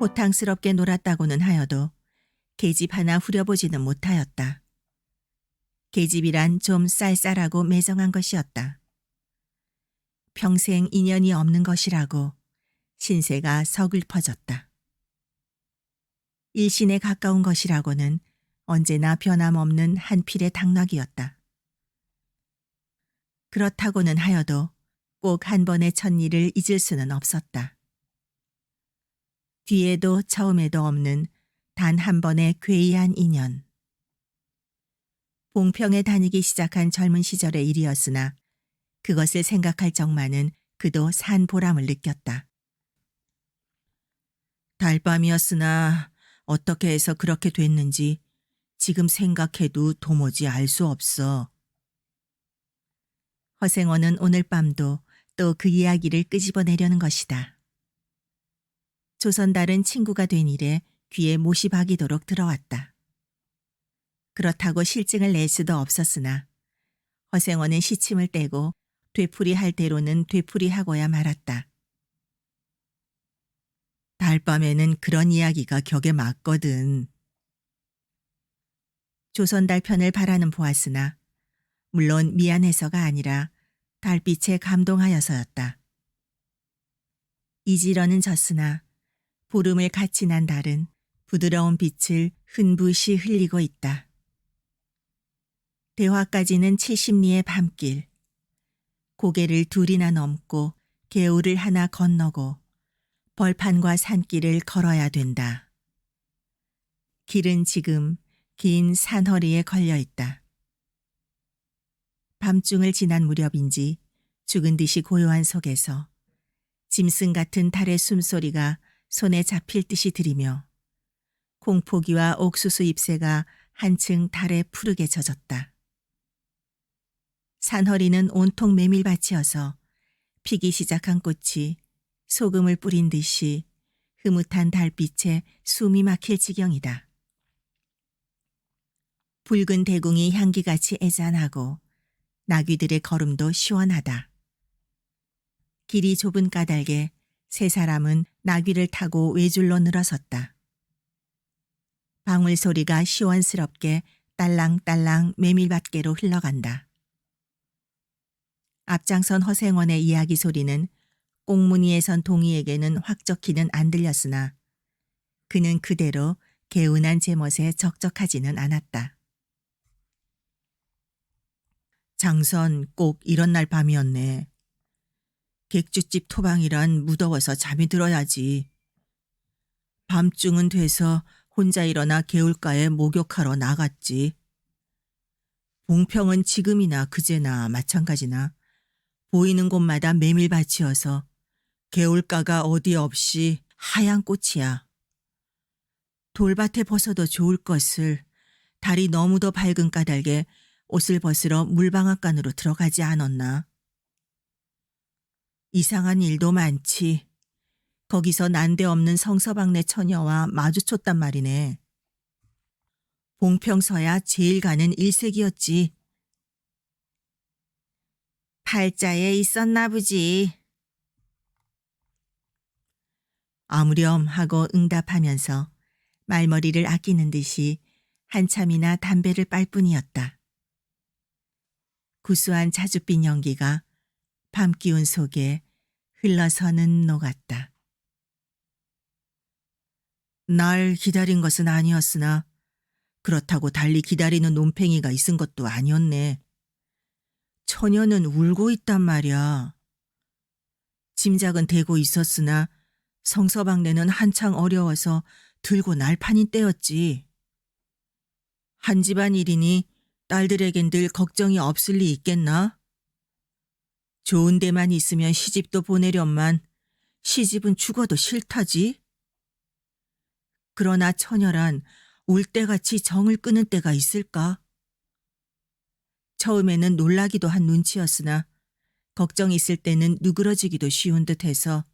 호탕스럽게 놀았다고는 하여도 계집 하나 후려보지는 못하였다. 계집이란 좀 쌀쌀하고 매정한 것이었다. 평생 인연이 없는 것이라고 신세가 서글퍼졌다. 일신에 가까운 것이라고는 언제나 변함없는 한 필의 당나귀였다. 그렇다고는 하여도 꼭 한 번의 첫 일을 잊을 수는 없었다. 뒤에도 처음에도 없는 단 한 번의 괴이한 인연. 봉평에 다니기 시작한 젊은 시절의 일이었으나 그것을 생각할 적만은 그도 산 보람을 느꼈다. 달밤이었으나 어떻게 해서 그렇게 됐는지 지금 생각해도 도무지 알 수 없어. 허생원은 오늘 밤도 또 그 이야기를 끄집어내려는 것이다. 조선달은 친구가 된 이래 귀에 못이 박이도록 들어왔다. 그렇다고 실증을 낼 수도 없었으나 허생원은 시침을 떼고 되풀이할 대로는 되풀이하고야 말았다. 달밤에는 그런 이야기가 격에 맞거든. 조선달 편을 바라는 보았으나 물론 미안해서가 아니라 달빛에 감동하여서였다. 이지러는 졌으나 보름을 같이 난 달은 부드러운 빛을 흔부시 흘리고 있다. 대화까지는 70리의 밤길. 고개를 둘이나 넘고 개울을 하나 건너고 벌판과 산길을 걸어야 된다. 길은 지금 긴 산허리에 걸려 있다. 밤중을 지난 무렵인지 죽은 듯이 고요한 속에서 짐승 같은 달의 숨소리가 손에 잡힐 듯이 들이며 콩포기와 옥수수 잎새가 한층 달에 푸르게 젖었다. 산허리는 온통 메밀밭이어서 피기 시작한 꽃이 소금을 뿌린 듯이 흐뭇한 달빛에 숨이 막힐 지경이다. 붉은 대궁이 향기같이 애잔하고 나귀들의 걸음도 시원하다. 길이 좁은 까닭에 세 사람은 나귀를 타고 외줄로 늘어섰다. 방울 소리가 시원스럽게 딸랑딸랑 메밀밭계로 흘러간다. 앞장선 허생원의 이야기 소리는 꽁무니에 선 동이에게는 확 적히는 안 들렸으나 그는 그대로 개운한 제멋에 적적하지는 않았다. 장선 꼭 이런 날 밤이었네. 객주집 토방이란 무더워서 잠이 들어야지. 밤중은 돼서 혼자 일어나 개울가에 목욕하러 나갔지. 봉평은 지금이나 그제나 마찬가지나 보이는 곳마다 메밀밭이어서 개울가가 어디 없이 하얀 꽃이야. 돌밭에 벗어도 좋을 것을 달이 너무도 밝은 까닭에 옷을 벗으러 물방앗간으로 들어가지 않았나. 이상한 일도 많지. 거기서 난데없는 성서방네 처녀와 마주쳤단 말이네. 봉평서야 제일 가는 일색이었지. 팔자에 있었나 보지. 아무렴 하고 응답하면서 말머리를 아끼는 듯이 한참이나 담배를 빨 뿐이었다. 구수한 자줏빛 연기가 밤 기운 속에 흘러서는 녹았다. 날 기다린 것은 아니었으나 그렇다고 달리 기다리는 논팽이가 있은 것도 아니었네. 처녀는 울고 있단 말이야. 짐작은 되고 있었으나 성서방네는 한창 어려워서 들고 날판인 때였지. 한 집안 일이니 딸들에겐 늘 걱정이 없을 리 있겠나? 좋은 데만 있으면 시집도 보내련만 시집은 죽어도 싫다지. 그러나 처녀란 울 때같이 정을 끄는 때가 있을까? 처음에는 놀라기도 한 눈치였으나 걱정 있을 때는 누그러지기도 쉬운 듯해서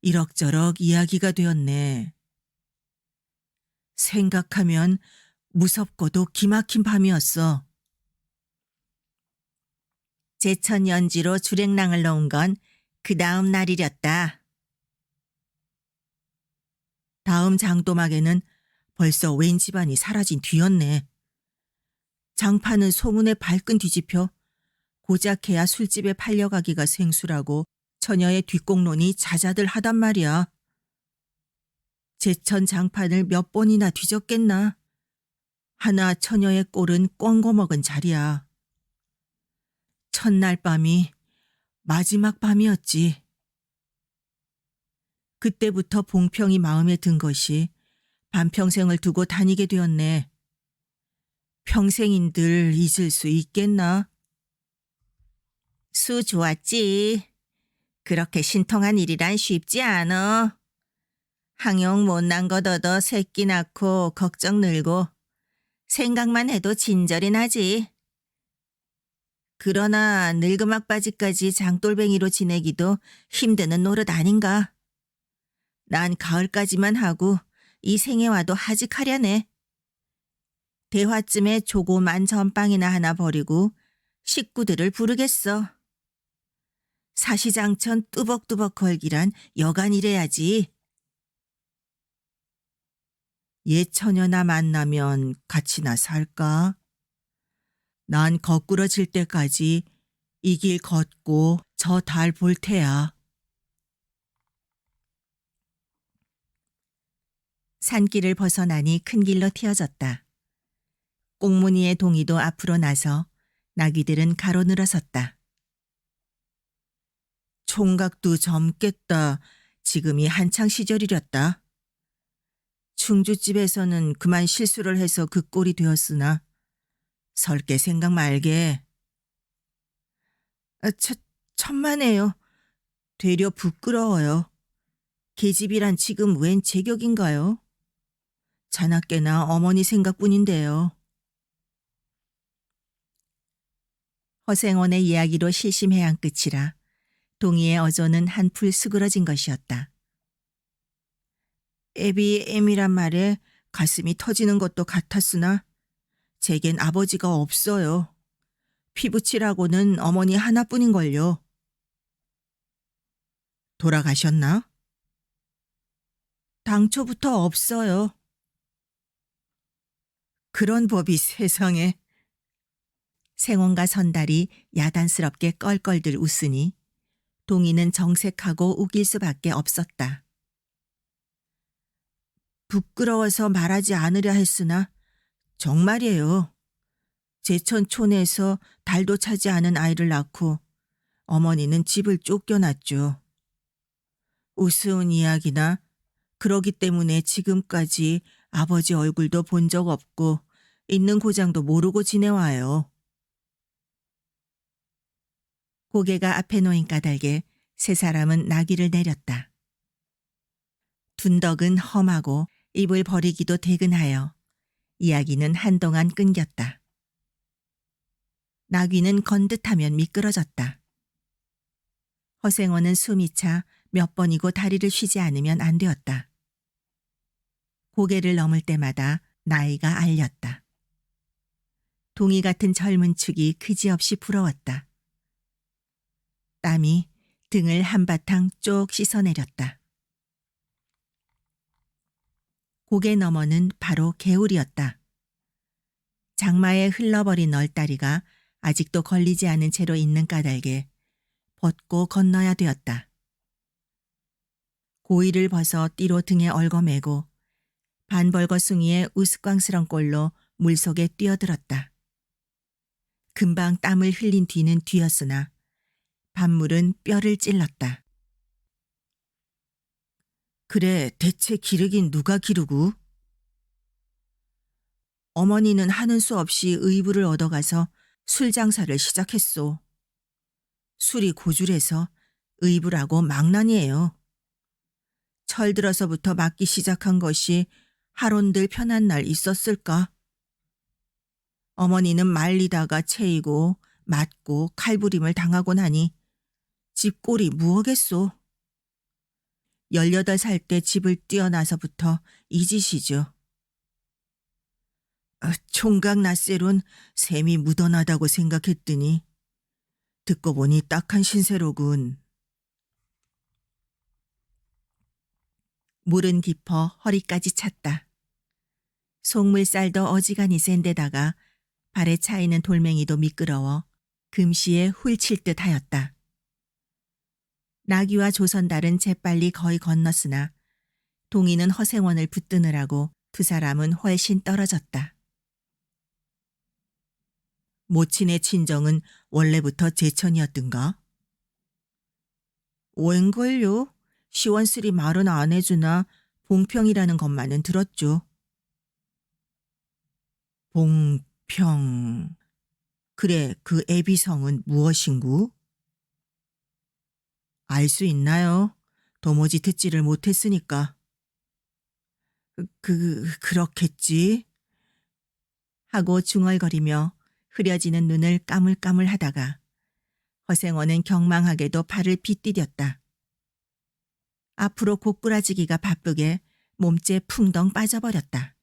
이럭저럭 이야기가 되었네. 생각하면 무섭고도 기막힌 밤이었어. 제천 연지로 주랭랑을 넣은 건 그 다음 날이렸다. 다음 장도막에는 벌써 웬 집안이 사라진 뒤였네. 장파는 소문에 발끈 뒤집혀 고작해야 술집에 팔려가기가 생수라고 처녀의 뒷공론이 자자들 하단 말이야. 제천 장판을 몇 번이나 뒤졌겠나. 하나 처녀의 꼴은 꽝거 먹은 자리야. 첫날 밤이 마지막 밤이었지. 그때부터 봉평이 마음에 든 것이 반평생을 두고 다니게 되었네. 평생인들 잊을 수 있겠나? 수 좋았지. 그렇게 신통한 일이란 쉽지 않어. 항용 못난 것 얻어 새끼 낳고 걱정 늘고 생각만 해도 진절이 나지. 그러나 늙음악바지까지 장돌뱅이로 지내기도 힘드는 노릇 아닌가. 난 가을까지만 하고 이 생에 와도 하직하려네. 대화쯤에 조그만 전빵이나 하나 버리고 식구들을 부르겠어. 사시장천 뚜벅뚜벅 걸기란 여간 이래야지. 옛 처녀나 만나면 같이나 살까? 난 거꾸러질 때까지 이 길 걷고 저 달 볼 테야. 산길을 벗어나니 큰 길로 튀어졌다. 꽁무니의 동이도 앞으로 나서 나귀들은 가로늘어섰다. 총각도 젊겠다. 지금이 한창 시절이렸다. 충주집에서는 그만 실수를 해서 그 꼴이 되었으나 설게 생각 말게. 아, 천, 천만에요. 되려 부끄러워요. 계집이란 지금 웬 제격인가요? 자나깨나 어머니 생각뿐인데요. 허생원의 이야기로 실심해양 끝이라 동이의 어조는 한풀 수그러진 것이었다. 애비 애미란 말에 가슴이 터지는 것도 같았으나 제겐 아버지가 없어요. 피부치라고는 어머니 하나뿐인걸요. 돌아가셨나? 당초부터 없어요. 그런 법이 세상에. 생원과 선달이 야단스럽게 껄껄들 웃으니 동이는 정색하고 우길 수밖에 없었다. 부끄러워서 말하지 않으려 했으나 정말이에요. 제천 촌에서 달도 차지 않은 아이를 낳고 어머니는 집을 쫓겨났죠. 우스운 이야기나 그러기 때문에 지금까지 아버지 얼굴도 본 적 없고 있는 고장도 모르고 지내와요. 고개가 앞에 놓인 까닭에 세 사람은 나귀를 내렸다. 둔덕은 험하고 입을 버리기도 대근하여 이야기는 한동안 끊겼다. 나귀는 건듯하면 미끄러졌다. 허생원은 숨이 차 몇 번이고 다리를 쉬지 않으면 안 되었다. 고개를 넘을 때마다 나이가 알렸다. 동이 같은 젊은 축이 그지없이 부러웠다. 땀이 등을 한바탕 쪽 씻어내렸다. 고개 너머는 바로 개울이었다. 장마에 흘러버린 널다리가 아직도 걸리지 않은 채로 있는 까닭에 벗고 건너야 되었다. 고이를 벗어 띠로 등에 얽어매고 반벌거숭이의 우스꽝스런 꼴로 물속에 뛰어들었다. 금방 땀을 흘린 뒤는 뒤였으나 밤물은 뼈를 찔렀다. 그래, 대체 기르긴 누가 기르고? 어머니는 하는 수 없이 의부를 얻어가서 술 장사를 시작했소. 술이 고줄해서 의부라고 망난이에요. 철 들어서부터 맞기 시작한 것이 하론들 편한 날 있었을까? 어머니는 말리다가 채이고 맞고 칼부림을 당하고 나니 집골이 무엇겠소? 18살 때 집을 뛰어나서부터 이 짓이죠. 아, 총각 낯세론 샘이 묻어나다고 생각했더니 듣고 보니 딱한 신세로군. 물은 깊어 허리까지 찼다. 속물살도 어지간히 센 데다가 발에 차이는 돌멩이도 미끄러워 금시에 훌칠 듯 하였다. 나귀와 조선달은 재빨리 거의 건넜으나 동이는 허생원을 붙드느라고 두 사람은 훨씬 떨어졌다. 모친의 친정은 원래부터 제천이었던가? 웬걸요? 시원스리 말은 안 해주나 봉평이라는 것만은 들었죠. 봉평. 그래, 그 애비성은 무엇인구? 알 수 있나요? 도무지 듣지를 못했으니까. 그, 그렇겠지. 하고 중얼거리며 흐려지는 눈을 까물까물 하다가 허생원은 경망하게도 팔을 빗디뎠다. 앞으로 고꾸라지기가 바쁘게 몸째 풍덩 빠져버렸다.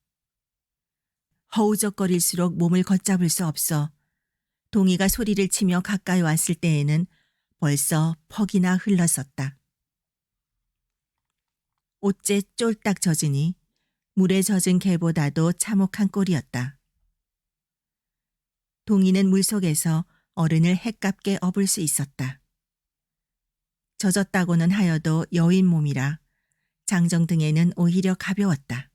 허우적거릴수록 몸을 걷잡을 수 없어 동이가 소리를 치며 가까이 왔을 때에는 벌써 퍽이나 흘렀었다. 옷째 쫄딱 젖으니 물에 젖은 개보다도 참혹한 꼴이었다. 동이는 물속에서 어른을 해깝게 업을 수 있었다. 젖었다고는 하여도 여인 몸이라 장정 등에는 오히려 가벼웠다.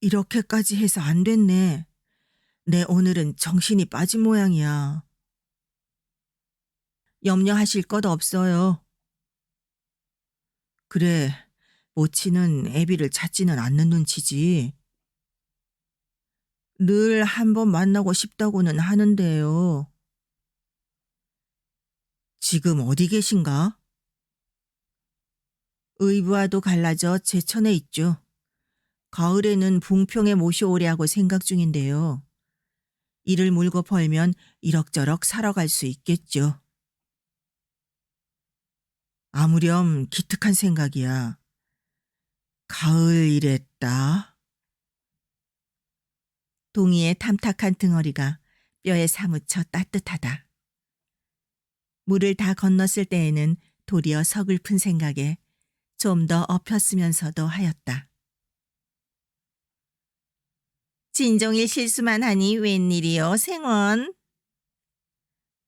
이렇게까지 해서 안 됐네. 내 오늘은 정신이 빠진 모양이야. 염려하실 것 없어요. 그래, 모치는 애비를 찾지는 않는 눈치지. 늘 한 번 만나고 싶다고는 하는데요. 지금 어디 계신가? 의부와도 갈라져 제천에 있죠. 가을에는 봉평에 모셔오려고 생각 중인데요. 이를 물고 벌면 이럭저럭 살아갈 수 있겠죠. 아무렴 기특한 생각이야. 가을 이랬다. 동이의 탐탁한 등어리가 뼈에 사무쳐 따뜻하다. 물을 다 건넜을 때에는 도리어 서글픈 생각에 좀 더 엎혔으면서도 하였다. 진종일 실수만 하니 웬일이요, 생원?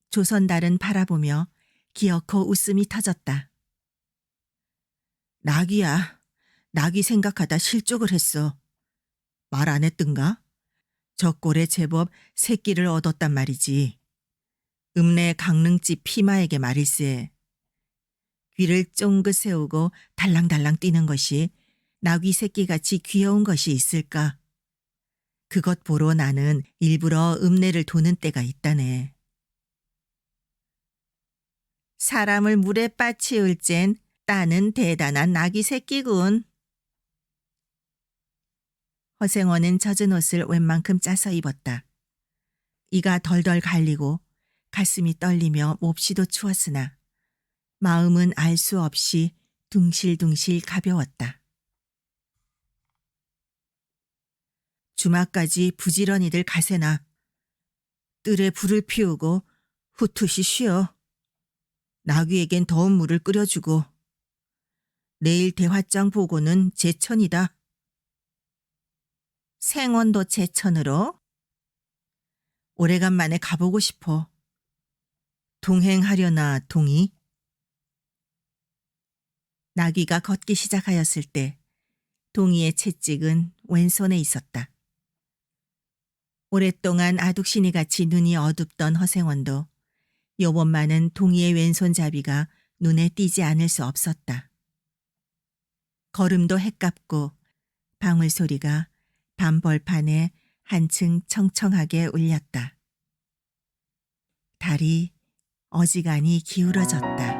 조선달은 바라보며 기어코 웃음이 터졌다. 낙이야. 낙이 생각하다 실족을 했어. 말 안 했던가? 저 꼴에 제법 새끼를 얻었단 말이지. 읍내 강릉집 피마에게 말일세. 귀를 쫑긋 세우고 달랑달랑 뛰는 것이 나귀 새끼같이 귀여운 것이 있을까? 그것 보러 나는 일부러 읍내를 도는 때가 있다네. 사람을 물에 빠치울 젠 따는 대단한 나귀 새끼군. 허생원은 젖은 옷을 웬만큼 짜서 입었다. 이가 덜덜 갈리고 가슴이 떨리며 몹시도 추웠으나 마음은 알 수 없이 둥실둥실 가벼웠다. 주마까지 부지런히들 가세나 뜰에 불을 피우고 후투시 쉬어 나귀에겐 더운 물을 끓여주고 내일 대화장 보고는 제천이다. 생원도 제천으로 오래간만에 가보고 싶어. 동행하려나 동이? 나귀가 걷기 시작하였을 때 동이의 채찍은 왼손에 있었다. 오랫동안 아둑신이 같이 눈이 어둡던 허생원도 요번만은 동이의 왼손잡이가 눈에 띄지 않을 수 없었다. 걸음도 해깝고 방울 소리가 밤벌판에 한층 청청하게 울렸다. 달이 어지간히 기울어졌다.